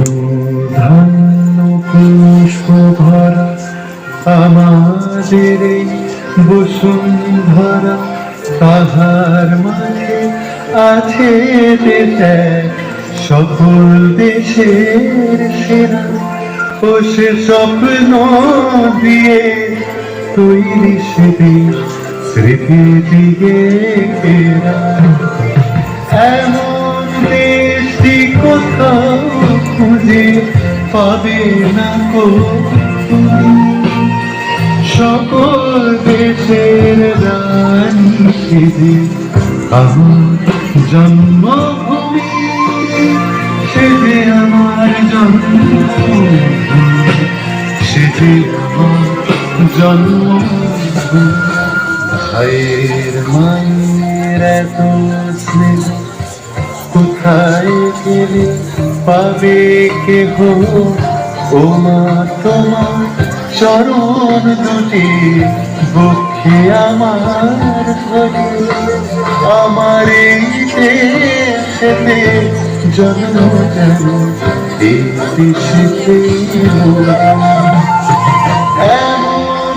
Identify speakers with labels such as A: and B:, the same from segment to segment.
A: অনুধান্য পুষ্প আমাদের বসুন্ধরা তাহার মানে আছে সকল দেশের সেরা সে স্বপ্ন দিয়ে তৈরি সে স্মৃতি দিয়ে খুঁজে পাবে না কো। সকল দেশের রানী জন্মভূমি সেজে আমার জন্মভূমি সেজে আমার জন্মভূমি ভাইয়ের মায়ের এত স্নেহ, কোথায় গেলে পাবে কেহ ও মা তোমার চরণ দুটি বক্ষে আমার ধরে। আমার জন্ম এমন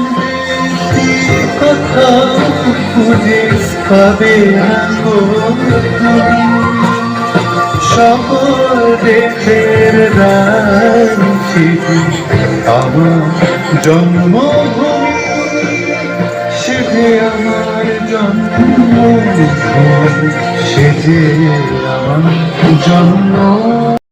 A: খুঁজে পাবে না সেজে আমার জন্মভূমি সেজে আমার জন্মভূমি। সেজে আমার জন্ম